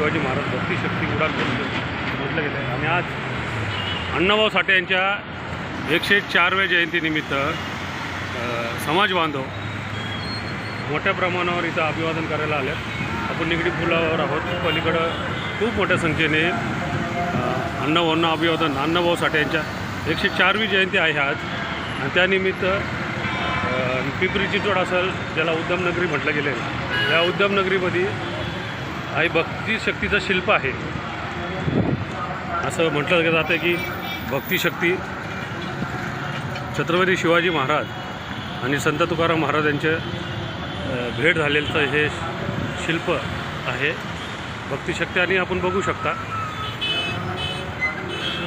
शिवाजी महाराज भक्ती शक्ती उडान म्हटलं गेलं आहे आणि आज अण्णाभाऊ साठे यांच्या एकशे चारव्या जयंतीनिमित्त समाज बांधव मोठ्या प्रमाणावर इथं अभिवादन करायला आले आपण निगडी पुलावर आहोत. पलीकडं खूप मोठ्या संख्येने अण्णाभाऊंना अभिवादन अण्णाभाऊ साठे यांच्या एकशे चारवी जयंती आहे आज. आणि त्यानिमित्त अ, पिंपरी चिंचवड असेल ज्याला उद्यमनगरी म्हटलं गेलं आहे या उद्यमनगरीमध्ये आई भक्ती शक्तीचं शिल्प आहे. असं म्हटलं जातं की भक्तिशक्ती छत्रपती शिवाजी महाराज आणि संत तुकाराम महाराज यांचे भेट झालेलं हे शिल्प आहे. भक्तिशक्ती आणि आपण बघू शकता.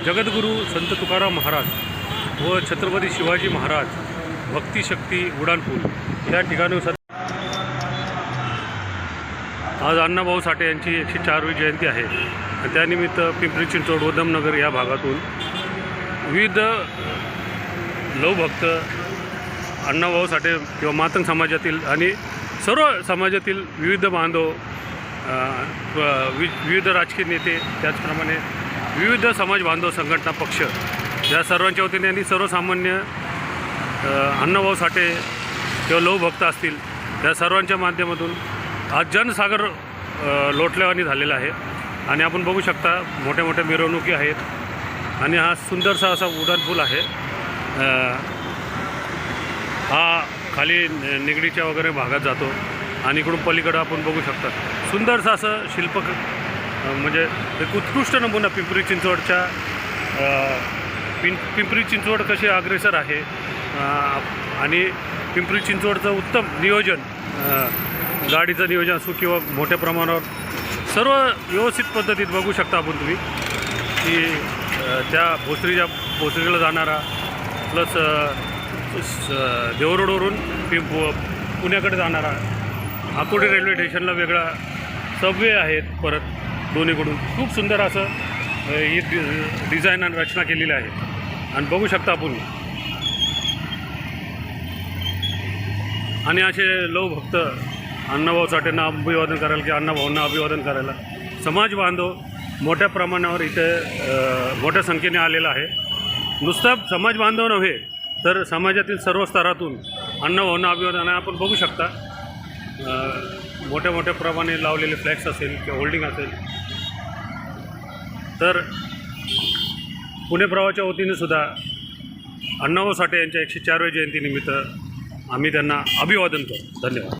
जगद्गुरू संत तुकाराम महाराज व छत्रपती शिवाजी महाराज भक्तिशक्ती उडाणपूल या ठिकाणी आज अण्णाभाऊ साठे यांची एकशे चारवी जयंती आहे. त्यानिमित्त पिंपरी चिंचवड उधमनगर या भागातून विविध लवभक्त अण्णाभाऊ साठे किंवा मातंग समाजातील आणि सर्व समाजातील विविध बांधव वि विविध राजकीय नेते त्याचप्रमाणे विविध समाज बांधव संघटना पक्ष या सर्वांच्या वतीने आणि सर्वसामान्य अण्णाभाऊ साठे किंवा लवभक्त असतील या सर्वांच्या माध्यमातून आज जनसागर लोटल्यावानी झालेला आहे. आणि आपण बघू शकता मोठ्या मोठ्या मिरवणुकी आहेत. आणि हा सुंदरसा असा उड्डाणपूल आहे. हा खाली निगडीच्या वगैरे भागात जातो. आणि इकडून पलीकडं आपण बघू शकता. सुंदरसं असं शिल्प म्हणजे एक उत्कृष्ट नमुना पिंपरी चिंचवडच्या पिं पिंपरी चिंचवड कशी अग्रेसर आहे. आणि पिंपरी चिंचवडचं उत्तम नियोजन गाडीचं नियोजन असो किंवा मोठ्या प्रमाणावर सर्व व्यवस्थित पद्धतीत बघू शकता आपण तुम्ही की त्या भोसरीच्या भोसरीला जाणारा प्लस देवरोडवरून पि पुण्याकडे जाणारा आकोडी रेल्वे स्टेशनला वेगळा सबवे आहेत परत दोन्हीकडून. खूप सुंदर असं ही डिझाईन आणि रचना केलेली आहे. आणि बघू शकता आपण. आणि असे लवभक्त अण्णाभाऊ साठेंना अभिवादन करायला की अण्णाभाऊंना अभिवादन करायला. समाज बांधव मोठ्या प्रमाणावर इथे मोठ्या संख्येने आलेला आहे. नुसता समाज बांधव नव्हे तर समाजातील सर्व स्तरातून अण्णाभाऊंना अभिवादन आपण बघू शकता मोठ्या मोठ्या प्रमाणे लावलेले फ्लॅग्स असेल किंवा होल्डिंग असेल. तर पुणे प्रवाच्या वतीने सुद्धा अण्णाभाऊ साठे यांच्या एकशे चारव्या जयंतीनिमित्त आम्ही त्यांना अभिवादन करतो. धन्यवाद.